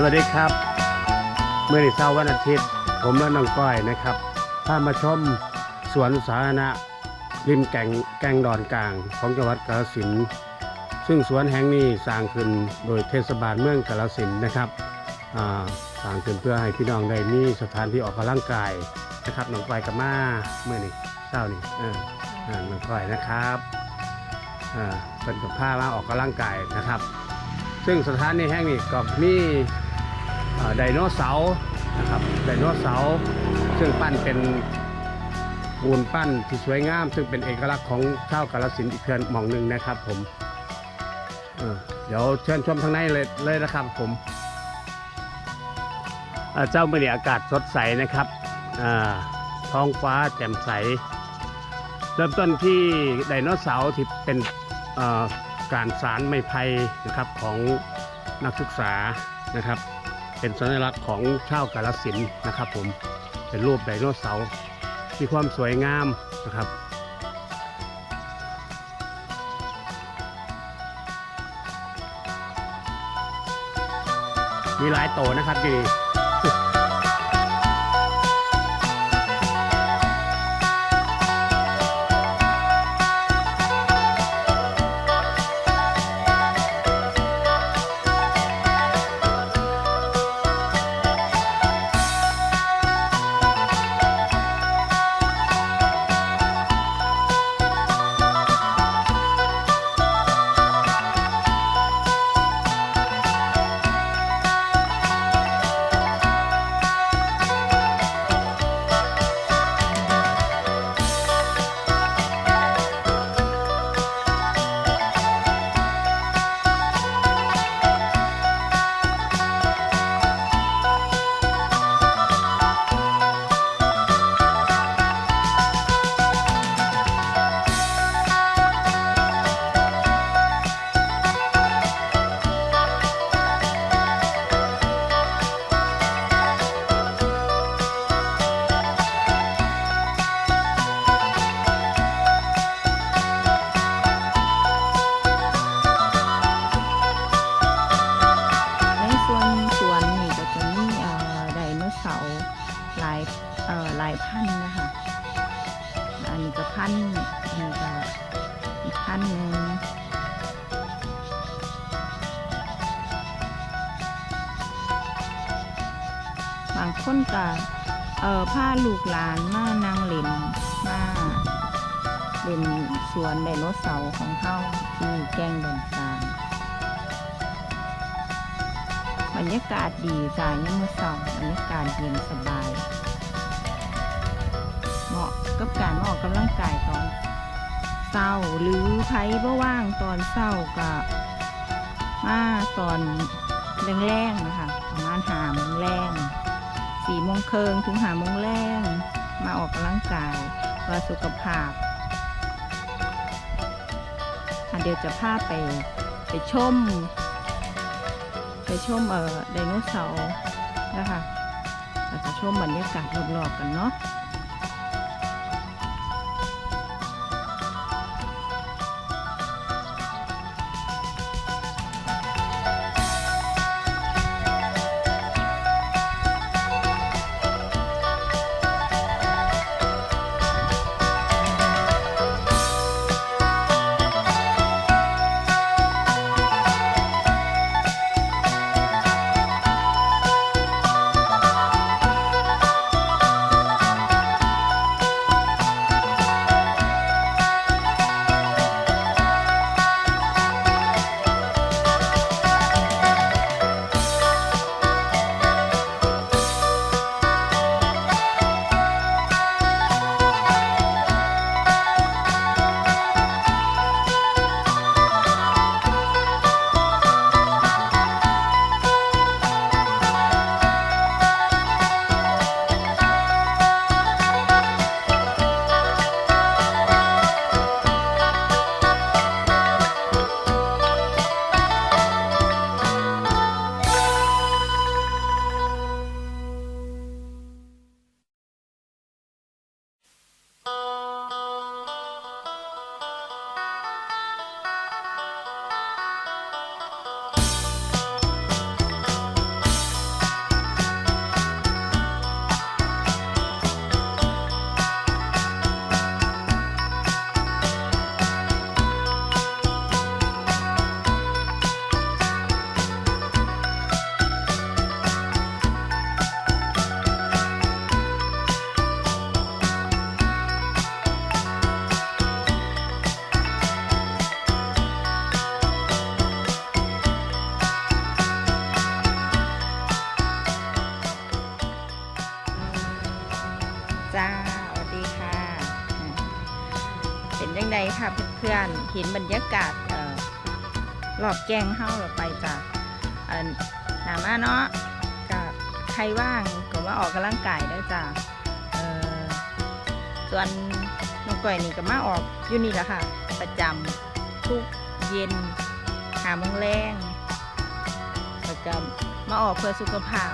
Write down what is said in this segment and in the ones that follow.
สวัสดีครับเมื่อในเช้าวันอาทิตย์ ผมและน้องก้อยนะครับพามาชมสวนสาธารณะริมแก่งแก่งดอนกลางของจังหวัดกาฬสินธุ์ซึ่งสวนแห่งนี้สร้างขึ้นโดยเทศบาลเมืองกาฬสินธุ์นะครับสร้างขึ้นเพื่อให้พี่น้องได้มีสถานที่ออกกำลังกายนะครับน้องก้อยกับมาเมื่อนี้เช้านี่อ่าน้องก้อยนะครับอ่าเป็นกับผ้ามาออกกำลังกายนะครับ ซึ่งสถานที่แห่งนี้ก็มี ไดโนเสาร์นะครับไดโนเสาร์ซึ่งปั้นเป็นปูนปั้นที่สวยงาม ซึ่งเป็นเอกลักษณ์ของชาวกาฬสินอีกเพื่อนหม่องหนึ่งนะครับผมเดี๋ยวเชิญชมทางในเลยเลยนะครับผมเจ้าเมื่อนี้อากาศสดใสนะครับท้องฟ้าแจ่มใส เริ่มต้นที่ไดโนเสาร์ที่เป็นการสารไม้ไผ่นะครับของนักศึกษานะครับ เป็นสัญลักษณ์ของชาวกาลสินนะครับผมเป็นรูปไดโนเสาร์มีความสวยงามนะครับมีหลายโตนะครับที่นี่ ลูกหลานมานั่งเล่นมาเล่นสวนไดโนเสาร์ของเขาที่แกงดอนกลางบรรยากาศดีจ้ายังมือสองบรรยากาศเย็นสบาย เหมาะกับการออกกำลังกายตอนเศร้าหรือไพ่บ่ว่างตอนเศร้าก็มาตอนแรงๆนะคะประมาณหามงแรง สี่โมงเคิงถึงหาโมงแรงมาออกกำลังกายว่าสุขภาพเดี๋ยวจะพาไปไปชม ไปชมเอ่อไดโนเสาร์นะคะแล้วก็ชมบรรยากาศรอบๆกันเนาะ ห็นบรรยากาศเอ่อรอบแกงเฮาเราไปจากหนามาเนาะกับใครว่างก็มาออกกำลังกายได้จ้ะเอ่อส่วนน้องก้อยนี่ก็มาออกอยู่นี่แหละค่ะ ประจำทุกเย็นหาโมงแรงแล้วก็มาออกเพื่อสุขภาพ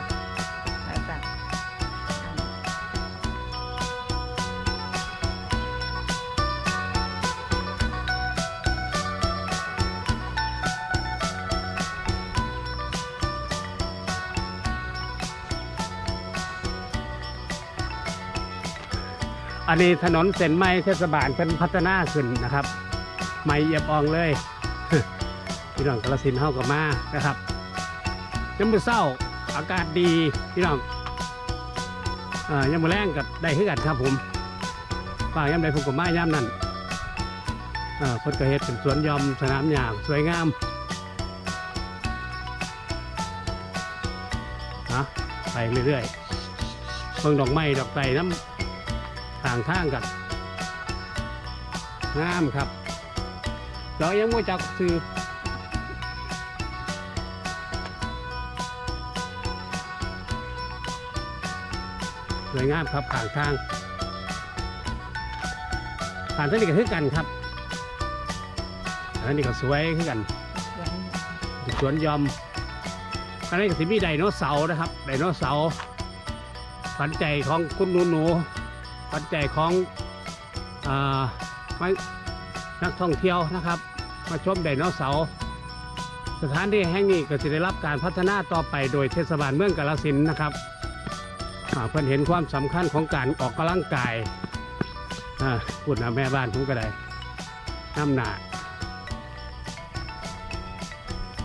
อันนี้ถนนเส้นใหม่เทศบาลเป็นพัฒนาขึ้นนะครับ ไม่เอียบอองเลยพี่น้องกระสินธุ์เฮากับมานะครับยังมือเศร้าอากาศดีพี่น้องอ่อยังมือแรงกับได้ขึ้นกันครับผมฝ่ากย่ำใดผมกับมาย่ำนั่นคนกระเฮ็ดเป็นสวนยอมสนามหญ้าสวยงามนะไปเรื่อยๆเพิ่งดอกไม้ดอกไตน้ำางทางกันงามครับ เรายังไม่จักซื้อสวยงามครับผ่านทาง ผ่านทางนี้ก็คือกันครับอันนี้ก็สวยคือกันสวนยอมอันนี้ก็สิมีไดโนเสาร์นะครับไดโนเสาร์ขวัญใจของคุณหนูหนู ๆขวัญใจของอาไม่นักท่องเที่ยวนะครับ มาชมไดโนเสาร์สถานที่แห่งนี้ก็จะได้รับการพัฒนาต่อไปโดยเทศบาลเมืองกาฬสินธุ์นะครับอ่าเพื่อนเห็นความสำคัญของการออกกำลังกายอ่าพูดนะแม่บ้านผมก็ได้น้ำหนา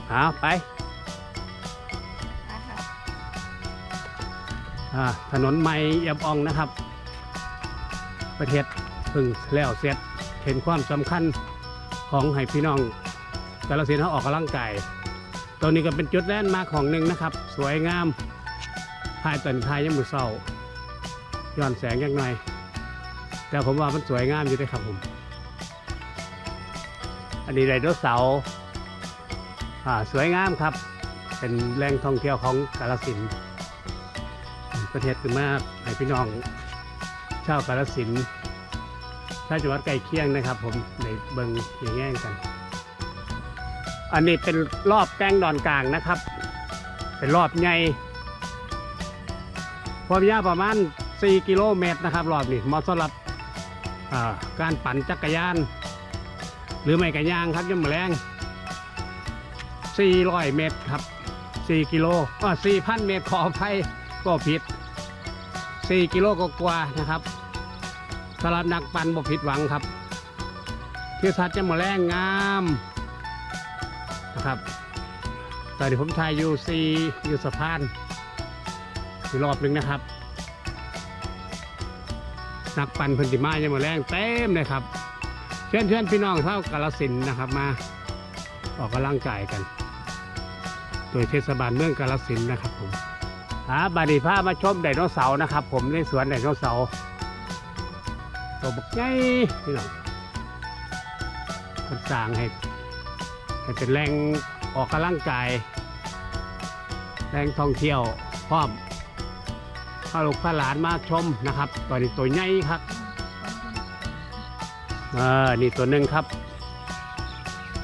เอาไปอ่าถนนใหม่เอียบอ่องนะครับ ประเทศเพึ่งแล้วเสร็จเห็นความสำคัญของให้พี่น้องกาลสินเขาออกกำลังกายตัวนี้ก็เป็นจุดแลนด์มาของหนึ่งนะครับ สวยงามภายตอนท้ายยังมือเศร้าย้อนแสงยังหน่อยแต่ผมว่ามันสวยงามอยู่ด้วยครับผม อันนี้ไดโนเสาร์สวยงามครับ เป็นแหล่งท่องเที่ยวของกาลสินประเทศคือมากให้พี่น้อง ชาวกาฬสินธุ์ชาจังหวัดใกล้เคียงนะครับ ผมในเบิงอย่างแง่กัน อันนี้เป็นรอบแกล้งดอนกลางนะครับ เป็นรอบใหญ่ความยาวประมาณ 4 กิโลเมตรนะครับ รอบนี้เหมาะสำหรับการปั่นจักรยาน หรือไม่กระยางครับยมแรง 400 เมตรครับ 4 กิโลอ่า4,000 เมตรขออภัยก็ผิด 4 กิโลกว่าๆนะครับสำหรับนักปั่นบ่ผิดหวังครับที่ทัดจะมาแรงงามนะครับ ตอนนี้ผมถ่ายอยู่ซีอยู่สะพานอีกรอบหนึ่งนะครับนักปั่นพันธิมายังมาแรงเต็มเลยครับ เชิญเชิญพี่น้องเท่ากาลสินนะครับมาออกกำลังกายกัน โดยเทศบาลเมืองกาลสินนะครับผม หาบาดีผ้ามาชมไดโนเสาร์นะครับ ผมในสวนไดโนเสาร์ตัวบักใหญ่พี่น้องมันสร้างให้ให้เป็นแหล่งออกกำลังกายแหล่งท่องเที่ยวพร้อมพาลูกพาหลานมาชมนะครับ ตอนนี้ตัวใหญ่ครับเออนี่ตัวหนึ่งครับ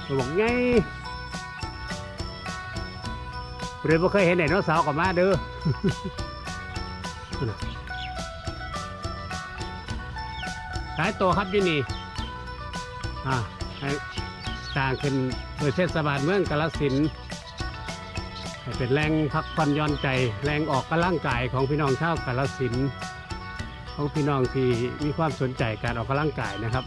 ตัวบักให ญ่เรียนว่าเคยเห็นไดโนเสาร์กับมาเด้อหลายตัวครับที่นี่อ่าให้สร้างขึ้นโดยเทศบาลเมืองกาฬสินเป็นแรงพักผ่อนย่อนใจ แรงออกกำลังกายของพี่น้องชาวกาฬสินของพี่น้องที่มีความสนใจการออกกำลังกายนะครับ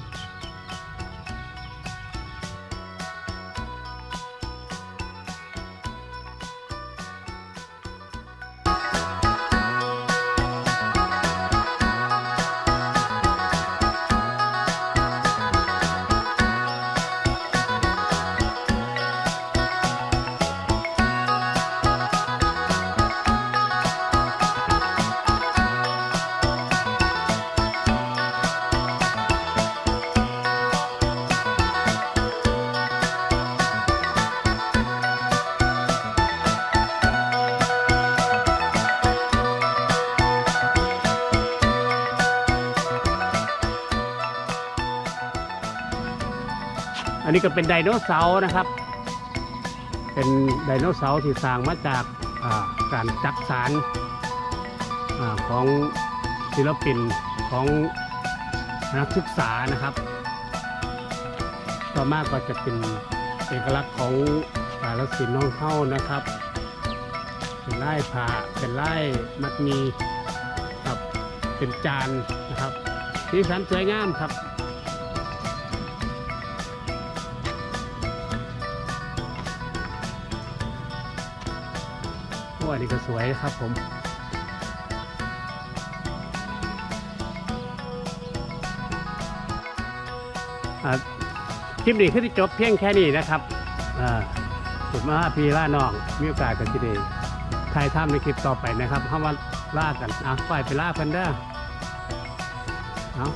อันนี้ก็เป็นไดโนเสาร์นะครับ เป็นไดโนเสาร์ที่สร้างมาจากการจักสารอของศิลปินของนักศึกษานะครับ ต่อมาก็จะเป็นเอกลักษณ์ของกาลสินน้องเข้านะครับ เป็นไล่ผ่าเป็นไล่มัดมีครับเป็นจานนะครับสีสันสวยงามครับ อ้อันนี้ก็สวยครับผมคลิปนี้คือจบเพียงแค่นี้นะครับอ่าผมาพีล่าน้องมีโอกาสกันที่ดีถ่ายทำในคลิปต่อไปนะครับเข้ามาล่ากันอะปล่อยไปล่าเพิ่นเด้อเอา